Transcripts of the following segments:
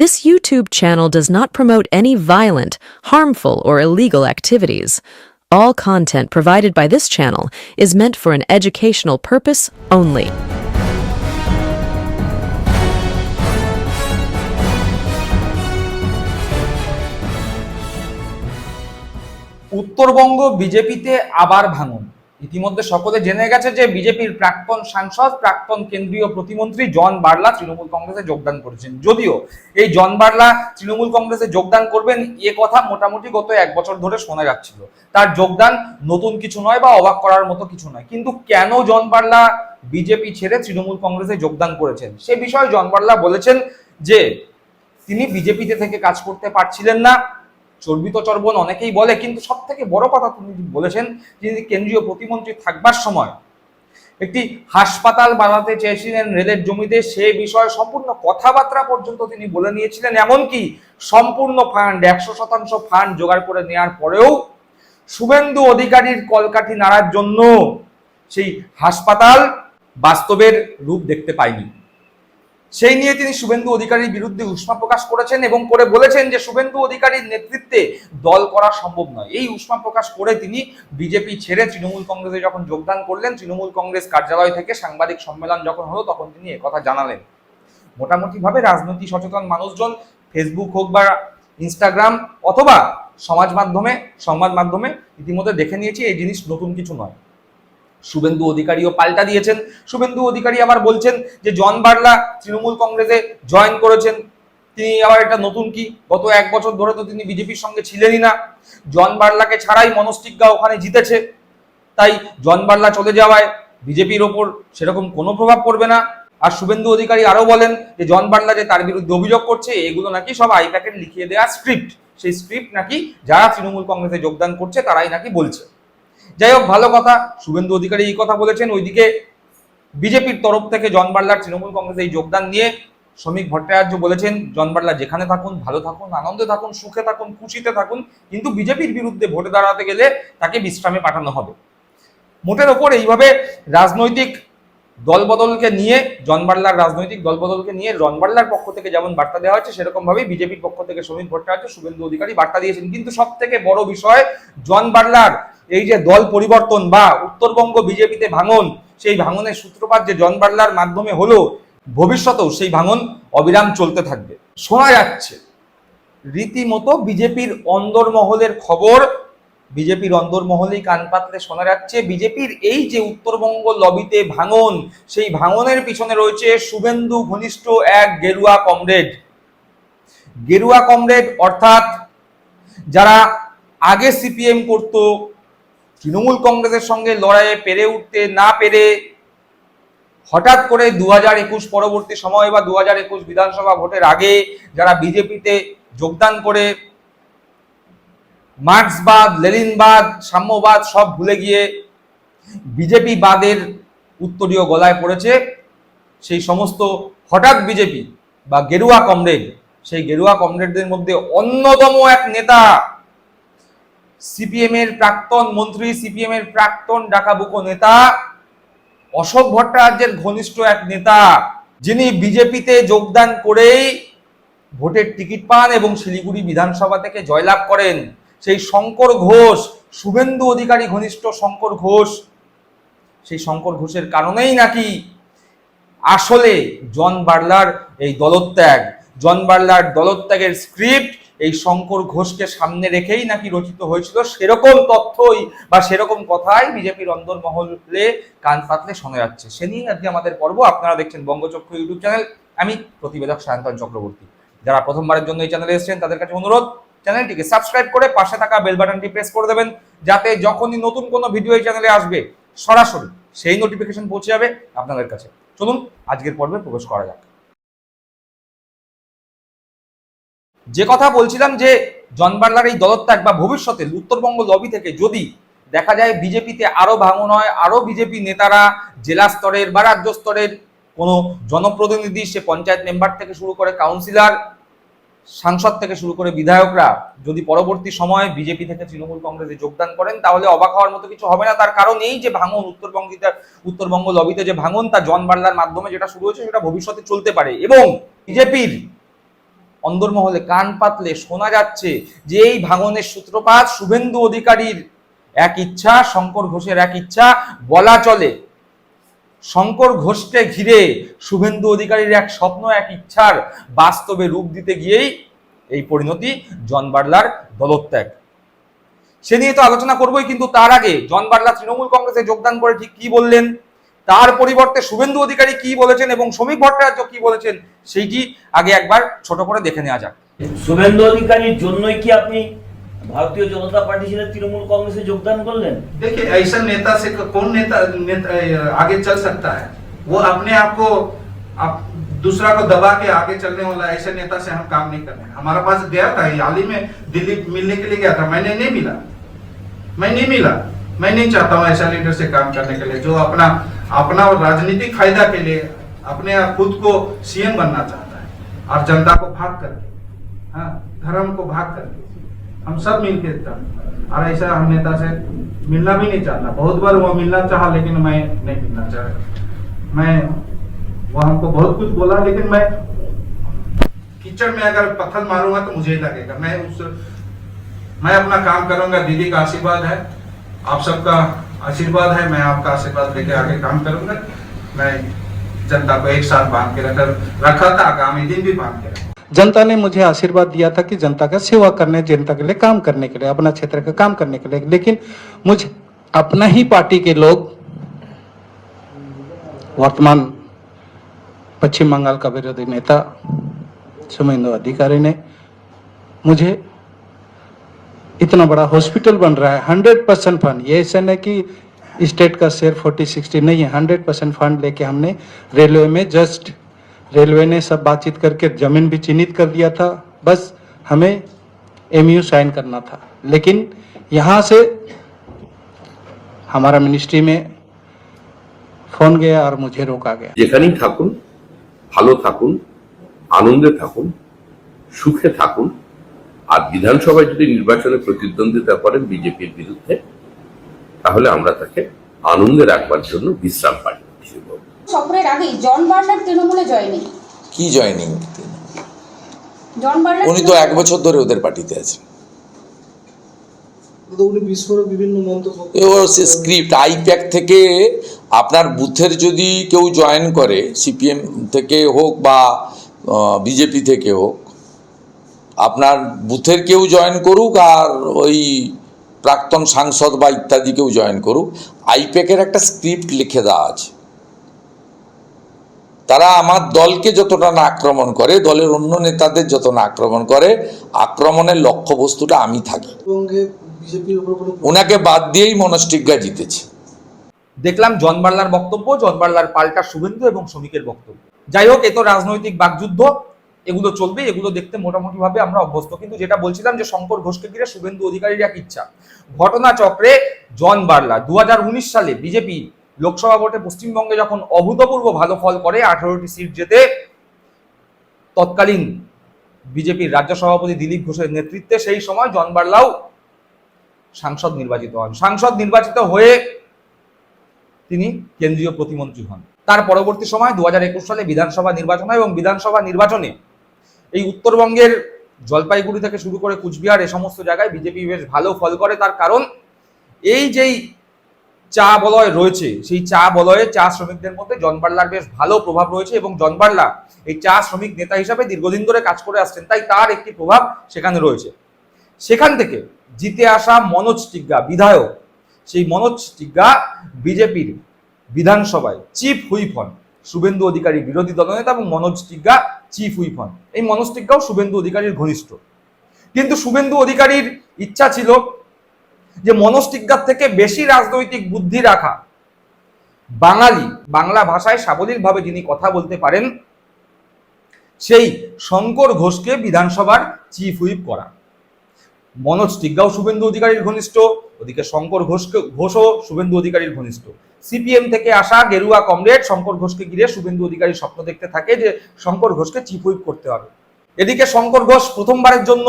This YouTube channel does not promote any violent, harmful, or illegal activities. All content provided by this channel is meant for an educational purpose only. Uttarbanga বিজেপিতে আবার ভাঙন ইতিমধ্যে সকলে জেনে গেছে যে বিজেপির প্রাক্তন সাংসদ, প্রাক্তন কেন্দ্রীয় প্রতিমন্ত্রী জন বার্লা তৃণমূল কংগ্রেসে যোগদান করেছেন। যদিও এই জন বার্লা তৃণমূল কংগ্রেসে যোগদান করবেন, এ কথা মোটামুটি গত এক বছর ধরে শোনা যাচ্ছিল। তার যোগদান নতুন কিছু নয় বা অবাক করার মতো কিছু নয়। কিন্তু কেন জন বার্লা বিজেপি ছেড়ে তৃণমূল কংগ্রেসে যোগদান করেছেন? সে বিষয়ে জন বার্লা বলেছেন যে, তিনি বিজেপিতে থেকে কাজ করতে পারছিলেন না। চর্বিত চর্বণ অনেকেই বলে, কিন্তু সব থেকে বড় কথা তিনি বলেছেন তিনি কেন্দ্রীয় প্রতিমন্ত্রী থাকবার সময় একটি হাসপাতাল বানাতে চেয়েছিলেন রেলের জমিতে, সে বিষয়ে সম্পূর্ণ কথাবার্তা পর্যন্ত তিনি বলে নিয়েছিলেন। এমনকি সম্পূর্ণ ফান্ড, একশো শতাংশ ফান্ড জোগাড় করে নেওয়ার পরেও শুভেন্দু অধিকারীর কলকাঠি নাড়ার জন্য সেই হাসপাতাল বাস্তবের রূপ দেখতে পায়নি সেই নিয়ে তিনি শুভেন্দু অধিকারীর বিরুদ্ধে উষ্মা প্রকাশ করেছেন এবং করে বলেছেন যে শুভেন্দু অধিকারীর নেতৃত্বে দল করা সম্ভব নয়। এই উষ্মা প্রকাশ করে তিনি বিজেপি ছেড়ে তৃণমূল কংগ্রেসে যখন যোগদান করলেন, তৃণমূল কংগ্রেস কার্যালয় থেকে সাংবাদিক সম্মেলন যখন হলো, তখন তিনি একথা জানালেন। মোটামুটিভাবে রাজনৈতিক সচেতন মানুষজন ফেসবুক হোক বা ইনস্টাগ্রাম অথবা সমাজ মাধ্যমে, সংবাদ মাধ্যমে ইতিমধ্যে দেখে নিয়েছি, এই জিনিস নতুন কিছু নয়। শুভেন্দু অধিকারীও পাল্টা দিয়েছেন। শুভেন্দু অধিকারী আবার বলছেন যে, জন বার্লা তৃণমূল কংগ্রেসে জয়েন করেছেন। তিনি আবার এটা নতুন কি? গত এক বছর ধরে তো তিনি বিজেপির সঙ্গে ছিলেনই না। জন বার্লাকে ছাড়াই মনস্টিজ্ঞা ওখানে জিতেছে। তাই জন বার্লা চলে যাওয়ায় বিজেপির ওপর সেরকম কোনো প্রভাব পড়বে না। আর শুভেন্দু অধিকারী আরও বলেন যে, জন বার্লা যে তার বিরুদ্ধে অভিযোগ করছে, এগুলো নাকি সব আই প্যাকেট লিখিয়ে দেওয়া স্ক্রিপ্ট। সেই স্ক্রিপ্ট নাকি যারা তৃণমূল কংগ্রেসে যোগদান করছে, তারাই নাকি বলছে। যাই হোক, ভালো কথা। শুভেন্দু অধিকারী এই কথা বলেছেন। ওইদিকে বিজেপির তরফ থেকে জন বার্লার তৃণমূল কংগ্রেসে এই যোগদান নিয়ে শ্রমিক ভট্টাচার্য বলেছেন, জন বার্লা, যেখানে থাকুন, ভালো থাকুন, আনন্দে থাকুন, সুখে থাকুন, খুশিতে থাকুন, কিন্তু বিজেপির বিরুদ্ধে ভোটে দাঁড়াতে গেলে তাকে বিশ্রামে পাঠানো হবে। মোটের ওপর এইভাবে রাজনৈতিক দলবদলকে নিয়ে, জন বার্লার রাজনৈতিক দলবদলকে নিয়ে জন বার্লার পক্ষ থেকে যেমন বার্তা দেওয়া হচ্ছে সেরকম ভাবে বিজেপির পক্ষ থেকে শ্রমিক ভট্টাচার্য, শুভেন্দু অধিকারী বার্তা দিয়েছেন। কিন্তু সব থেকে বড় বিষয়, জন বার্লার এই যে দল পরিবর্তন বা উত্তরবঙ্গ বিজেপিতে ভাঙন, সেই ভাঙনের সূত্রপাত যে জন বার্লার মাধ্যমে হলো, ভবিষ্যতেও সেই ভাঙন অবিরাম চলতে থাকবে। শোনা যাচ্ছে, রীতিমতো বিজেপির অন্দরমহলের খবর বিজেপির অন্দরমহলেই কান পাতলে শোনা যাচ্ছে, বিজেপির এই যে উত্তরবঙ্গ লবিতে ভাঙন, সেই ভাঙনের পিছনে রয়েছে শুভেন্দু ঘনিষ্ঠ এক গেরুয়া কমরেড। গেরুয়া কমরেড অর্থাৎ যারা আগে সিপিএম করত, তৃণমূল কংগ্রেসের সঙ্গে লড়াইয়ে পেরে উঠতে না পেরে হঠাৎ করে দু হাজার একুশ পরবর্তী সময় বা দু হাজার একুশ বিধানসভা ভোটের আগে যারা বিজেপিতে যোগদান করে মার্ক্সবাদ, লেনিনবাদ, সাম্যবাদ সব ভুলে গিয়ে বিজেপি বাদের উত্তরীয় গলায় পড়েছে সেই সমস্ত হঠাৎ বিজেপি বা গেরুয়া কমরেড। সেই গেরুয়া কমরেডদের মধ্যে অন্যতম এক নেতা সিপিএম এর প্রাক্তন মন্ত্রী সিপিএম এর প্রাক্তন ডাকাবুকো নেতা, অশোক ভট্টাচার্যের ঘনিষ্ঠ এক নেতা, যিনি বিজেপিতে যোগদান করেই ভোটের টিকিট পান এবং শিলিগুড়ি বিধানসভা থেকে জয়লাভ করেন। সেই শঙ্কর ঘোষ, শুভেন্দু অধিকারী ঘনিষ্ঠ শঙ্কর ঘোষ। সেই শঙ্কর ঘোষের কারণেই নাকি আসলে জন বার্লার এই দলত্যাগ, জন বার্লার দলত্যাগের স্ক্রিপ্ট এই শঙ্কর ঘোষকে সামনে রেখেই নাকি রচিত হয়েছিল। সেরকম তথ্যই বা সেরকম কথাই বিজেপির অন্দরমহলে কান পাতলে শোনা যাচ্ছে। সে নিয়ে আজকে আমাদের পর্ব। আপনারা দেখছেন বঙ্গচক্র ইউটিউব চ্যানেল। আমি প্রতিবেদক সায়ন্তন চক্রবর্তী। যারা প্রথমবারের জন্য এই চ্যানেলে এসেছেন, তাদের কাছে অনুরোধ চ্যানেলটিকে সাবস্ক্রাইব করে পাশে থাকা বেল বাটনটি প্রেস করে দেবেন, যাতে যখনই নতুন কোনো ভিডিও এই চ্যানেলে আসবে, সরাসরি সেই নোটিফিকেশন পৌঁছে যাবে আপনাদের কাছে। চলুন, আজকের পর্বে প্রবেশ করা যাক। যে কথা বলছিলাম যে জন বার্লার এই দলত্যাগ বা ভবিষ্যতে উত্তরবঙ্গ লবি থেকে যদি দেখা যায় বিজেপিতে আরও ভাঙন হয়, আরও বিজেপি নেতারা জেলা স্তরের বা রাজ্য স্তরের কোনো জনপ্রতিনিধি, সে পঞ্চায়েত মেম্বার থেকে শুরু করে কাউন্সিলর সাংসদ থেকে শুরু করে বিধায়করা যদি পরবর্তী সময়ে বিজেপি থেকে তৃণমূল কংগ্রেসে যোগদান করেন, তাহলে অবাক হওয়ার মতো কিছু হবে না। তার কারণ এই যে ভাঙন, উত্তরবঙ্গিতে, উত্তরবঙ্গ লবিতে যে ভাঙন, তা জন বার্লার মাধ্যমে যেটা শুরু হয়েছে, সেটা ভবিষ্যতে চলতে পারে। এবং বিজেপির অন্দরমহলে কান পাতলে শোনা যাচ্ছে যে এই ভাঙনের সূত্রপাত শুভেন্দু অধিকারীর এক ইচ্ছা, শঙ্কর ঘোষের এক ইচ্ছা, বলা চলে। শঙ্কর ঘোষকে ঘিরে শুভেন্দু অধিকারীর এক স্বপ্ন, এক ইচ্ছার বাস্তবে রূপ দিতে গিয়েই এই পরিণতি জন বার্লার দলত্যাগ। সে নিয়ে তো আলোচনা করবোই, কিন্তু তার আগে জন বার্লা তৃণমূল কংগ্রেসে যোগদান করে ঠিক কি বললেন? তার পরিবর্তে শুভেন্দু অধিকারী কি বলেছেন এবং শ্রমিক ভট্টাচার্য কি বলেছেন, সেইটি আগে একবার ছোট করে দেখে নেওয়া যাক। শুভেন্দু অধিকারীর জন্যই কি আপনি भारतीय जनता पार्टी से तृणमूल कांग्रेस से योगदान कर लें देखिए ऐसा नेता से कौन नेता, नेता आगे चल सकता है? वो अपने आप को आप दूसरा को दबा के आगे चलने वाला ऐसे नेता से हम काम नहीं करने हमारा पास गया था हाल ही में दिल्ली मिलने के लिए गया था। मैंने नहीं मिला। मैं नहीं मिला। मैं नहीं चाहता हूँ ऐसा लीडर से काम करने के लिए जो अपना अपना राजनीतिक फ़ायदा के लिए अपने खुद को सीएम बनना चाहता है। और जनता को भाग करके हाँ धर्म को भाग करके। हम सब मिलके एकदम और ऐसा हम नेता से मिलना भी नहीं चाहता। बहुत बार वो मिलना चाहा, लेकिन मैं नहीं मिलना चाह। मैं वो हमको बहुत कुछ बोला, लेकिन मैं कीचड़ में अगर पत्थर मारूँगा तो मुझे ही लगेगा। मैं उस, मैं अपना काम करूँगा, दीदी का आशीर्वाद है। आप सबका आशीर्वाद है, मैं आपका आशीर्वाद लेके आगे काम करूँगा। मैं जनता को एक साथ बाँध के रखा रखा था, आगामी दिन भी बाँध के रखा जनता ने मुझे आशीर्वाद दिया था कि जनता का सेवा करने, जनता के लिए काम करने के लिए, अपना क्षेत्र का काम करने के लिए। लेकिन मुझे अपना ही पार्टी के लोग, वर्तमान पश्चिम बंगाल का विरोधी नेता, सुमेंदु अधिकारी ने मुझे इतना बड़ा हॉस्पिटल बन रहा है, हंड्रेड परसेंट फंड। ये ऐसा नहीं कि स्टेट का शेयर फोर्टी, सिक्सटी नहीं है, हंड्रेड परसेंट फंड लेके हमने रेलवे में जस्ट रेलवे ने सब बातचीत करके जमीन भी चिन्हित कर दिया था बस हमें एमयू साइन करना था लेकिन यहाँ से हमारा मिनिस्ट्री में फोन गया और मुझे रोका गया যেখানেই থাকুন ভালো থাকুন আনন্দে থাকুন সুখে থাকুন আর বিধানসভায় যদি নির্বাচনে প্রতিদ্বন্দ্বিতা করেন বিজেপির বিরুদ্ধে তাহলে আমরা তাকে আনন্দে রাখবার জন্য বিশ্রাম পাঠিয়ে দেব সফরের আগেই জন বার্লার তৃণমূলে জয়নি। কি জয়নিং? জন বার্লার উনি তো এক বছর ধরে ওদের পার্টিতে আছেন। স্ক্রিপ্ট আইপ্যাক থেকে আপনার বুথের যদি কেউ জয়েন করে সিপিএম থেকে হোক বা বিজেপি থেকে হোক আপনার বুথের কেউ জয়েন করুক আর ওই প্রাক্তন সাংসদ বা ইত্যাদি কেউ জয়েন করুক আইপ্যাকের একটা স্ক্রিপ্ট লিখে দেওয়া আছে। তারা আমার দলকে যতটা না আক্রমণ করে দলের অন্য নেতাদের যত না আক্রমণ করে আক্রমণের লক্ষ্যবস্তুটা আমি থাকি। ওনাকে বাদ দিয়েই মনস্টিজ্ঞা জিতেছে। দেখলাম জন বার্লার বক্তব্য জন বার্লার পাল্টা শুভেন্দু এবং শ্রমিকের বক্তব্য। যাই হোক এ তো রাজনৈতিক বাকযুদ্ধ এগুলো চলবে এগুলো দেখতে মোটামুটি ভাবে আমরা অভ্যস্ত। কিন্তু যেটা বলছিলাম যে শঙ্কর ঘোষকে ঘিরে শুভেন্দু অধিকারীর এক ইচ্ছা। ঘটনাচক্রে জন বার্লা দু হাজার উনিশ সালে বিজেপি লোকসভা ভোটে পশ্চিমবঙ্গে যখন অভূতপূর্ব ভালো ফল করে, আঠারোটি সিট জেতে তৎকালীন বিজেপির রাজ্য সভাপতি দিলীপ ঘোষের নেতৃত্বে সেই সময় জন বার্লাও সাংসদ নির্বাচিত হন। সাংসদ নির্বাচিত হয়ে তিনি কেন্দ্রীয় প্রতিমন্ত্রী হন। তার পরবর্তী সময় দু হাজার একুশ সালে বিধানসভা নির্বাচন হয় এবং বিধানসভা নির্বাচনে এই উত্তরবঙ্গের জলপাইগুড়ি থেকে শুরু করে কুচবিহার, এ সমস্ত জায়গায় বিজেপি বেশ ভালো ফল করে। তার কারণ এই যেই চা বলয় রয়েছে। সেই চা বলয়ে চা শ্রমিকদের মধ্যে জনবার্লার বেশ ভালো প্রভাব রয়েছে এবং জনবার্লা এই চা শ্রমিক নেতা হিসাবে দীর্ঘদিন ধরে কাজ করে আসছেন, তাই তার একটি প্রভাব সেখানে রয়েছে। সেখান থেকে জিতে আসা মনোজ টিগ্গা, বিধায়ক। সেই মনোজ টিগ্গা বিজেপির বিধানসভায় চিফ হুইপ হন, শুভেন্দু অধিকারী বিরোধী দলনেতা এবং মনোজ টিগ্গা চিফ হুইপ হন। এই মনোজ টিগ্গাও শুভেন্দু অধিকারীর ঘনিষ্ঠ। কিন্তু শুভেন্দু অধিকারীর ইচ্ছা ছিল যে টিগ্গার থেকে বেশি রাজনৈতিক বুদ্ধি রাখা। বাঙালি, বাংলা ভাষায় সাবলীলভাবে যিনি কথা বলতে পারেন, সেই শঙ্কর ঘোষকে বিধানসভার চিফ হুইপ করা। মনোজ শুভেন্দু অধিকারীর ঘনিষ্ঠ, ওদিকে শঙ্কর ঘোষকে, ঘোষও শুভেন্দু অধিকারীর ঘনিষ্ঠ। সিপিএম থেকে আসা গেরুয়া কমরেড শঙ্কর ঘোষকে ঘিরে শুভেন্দু অধিকারী স্বপ্ন দেখতে থাকে যে শঙ্কর ঘোষকে চিফ হুইপ করতে হবে। এদিকে শঙ্কর ঘোষ প্রথমবারের জন্য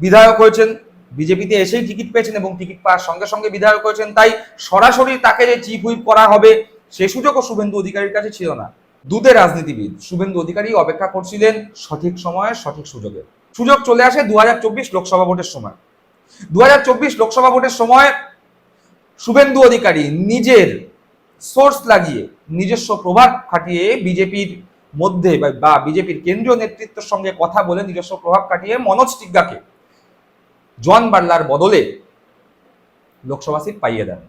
বিধায়ক হয়েছেন। বিজেপিতে এসেই টিকিট পেয়েছেন এবং টিকিট পাওয়ার সঙ্গে সঙ্গে বিধায়ক হয়েছেন, তাই সরাসরি তাকে যে চিফ হুইপ করা হবে, সে সুযোগও শুভেন্দু অধিকারীর কাছে ছিল না। দুধের রাজনীতিবিদ শুভেন্দু অধিকারী অপেক্ষা করছিলেন সঠিক সময়ে, সঠিক সুযোগে। সুযোগ চলে আসে দুহাজার চব্বিশ লোকসভা ভোটের সময়। দু হাজার চব্বিশ লোকসভা ভোটের সময় শুভেন্দু অধিকারী নিজের সোর্স লাগিয়ে নিজস্ব প্রভাব খাটিয়ে বিজেপির মধ্যে বা- বিজেপির কেন্দ্রীয় নেতৃত্বের সঙ্গে কথা বলে নিজস্ব প্রভাব খাটিয়ে মনোজ টিগ্গাকে জন বার্লার বদলে লোকসভা সিট পাইয়ে দেন।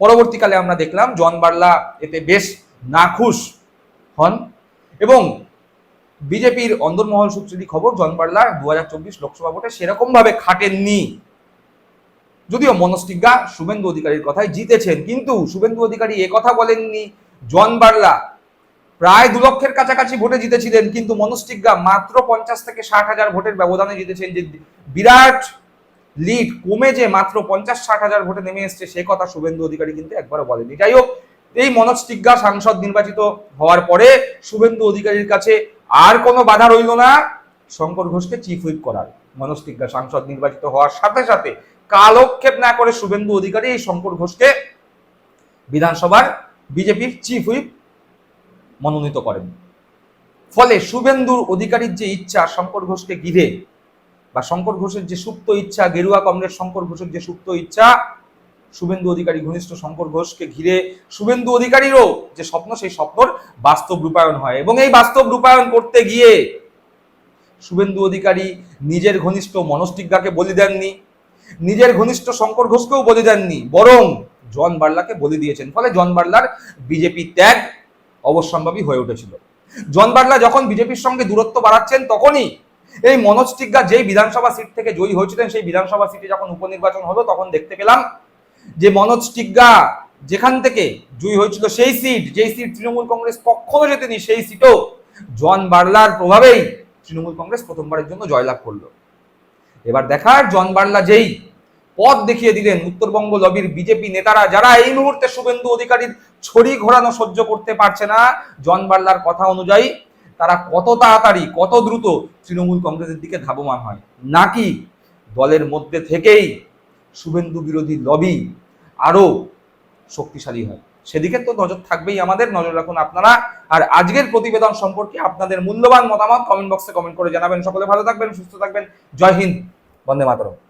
পরবর্তীকালে আমরা দেখলাম জন বার্লা এতে বেশ নাখুশ হন এবং বিজেপির অন্দরমহল সূত্রে খবর জন বার্লা দু হাজার চব্বিশ লোকসভা ভোটে সেরকম ভাবে খাটেননি। যদিও মনোজ টিগ্গা শুভেন্দু অধিকারীর কথায় জিতেছেন, কিন্তু শুভেন্দু অধিকারী কথা বলেননি জন বার্লা প্রায় দু লক্ষের কাছাকাছি ভোটে জিতেছিলেন, কিন্তু মনোজ মাত্র পঞ্চাশ থেকে ষাট হাজার ভোটের ব্যবধানে জিতেছেন যে বিরাট লিড কমে যে মাত্র পঞ্চাশ ষাট হাজার ভোটে নেমে এসছে, সে কথা শুভেন্দু অধিকারী কিন্তু একবারও বলেনি। যাই হোক, এই মনোজ সাংসদ নির্বাচিত হওয়ার পরে শুভেন্দু অধিকারীর কাছে আর কোনো বাধা রইল না। শঙ্কর ঘোষকে চিফ হুইপ করার। মনোজ সাংসদ নির্বাচিত হওয়ার সাথে সাথে কালক্ষেপ না করে শুভেন্দু অধিকারী এই শঙ্কর ঘোষকে বিধানসভার বিজেপির চিফ হুইপ মনোনীত করেন। ফলে শুভেন্দুর অধিকারীর যে ইচ্ছা শঙ্কর ঘোষকে ঘিরে বা শঙ্কর ঘোষের যে সুপ্ত ইচ্ছা, গেরুয়া কমরেড শঙ্কর ঘোষের যে সুপ্ত ইচ্ছা, শুভেন্দু অধিকারী ঘনিষ্ঠ শঙ্কর ঘোষকে ঘিরে শুভেন্দু অধিকারীরও যে স্বপ্ন, সেই স্বপ্নর বাস্তব রূপায়ণ হয় এবং এই বাস্তব রূপায়ণ করতে গিয়ে শুভেন্দু অধিকারী নিজের ঘনিষ্ঠ মনস্টিজ্ঞাকে বলি দেননি, নিজের ঘনিষ্ঠ শঙ্কর ঘোষকেও বলি দেননি, বরং জন বার্লাকে বলি দিয়েছেন। ফলে জন বার্লার বিজেপি ত্যাগ অবশ্যম্ভাবী হয়ে উঠেছিল। জন বার্লা যখন বিজেপির সঙ্গে দূরত্ব বাড়াচ্ছেন তখনই এই মনোজ টিগ্গা যেই বিধানসভা সিট থেকে জয়ী হয়েছিলেন, সেই বিধানসভা সিটে যখন উপনির্বাচন হলো, তখন দেখতে পেলাম যে মনোজ টিগ্গা যেখান থেকে জয়ী হয়েছিল সেই সিট, যেই সিট তৃণমূল কংগ্রেস কখনো জেতেনি, সেই সিটও জন বার্লার প্রভাবেই তৃণমূল কংগ্রেস প্রথমবারের জন্য জয়লাভ করল। এবার দেখার জন বার্লা যেই পথ দেখিয়ে দিলেন উত্তরবঙ্গ লবির বিজেপি নেতারা, যারা এই মুহূর্তে শুভেন্দু অধিকারীর ছড়ি ঘোরানো সহ্য করতে পারছে না। জন বার্লার কথা অনুযায়ী, তারা কত তাড়াতাড়ি, কত দ্রুত তৃণমূল কংগ্রেসের দিকে ধাবমান হয়। নাকি দলের মধ্যে থেকেই শুভেন্দু বিরোধী লবি আরও শক্তিশালী হয়? সেদিকে তো নজর থাকবেই আমাদের, নজর রাখুন আপনারা। আর আজকের প্রতিবেদন সম্পর্কে আপনাদের মূল্যবান মতামত কমেন্ট বক্সে কমেন্ট করে জানাবেন। সকলে ভালো থাকবেন, সুস্থ থাকবেন। জয় হিন্দ, বন্দে মাতরম।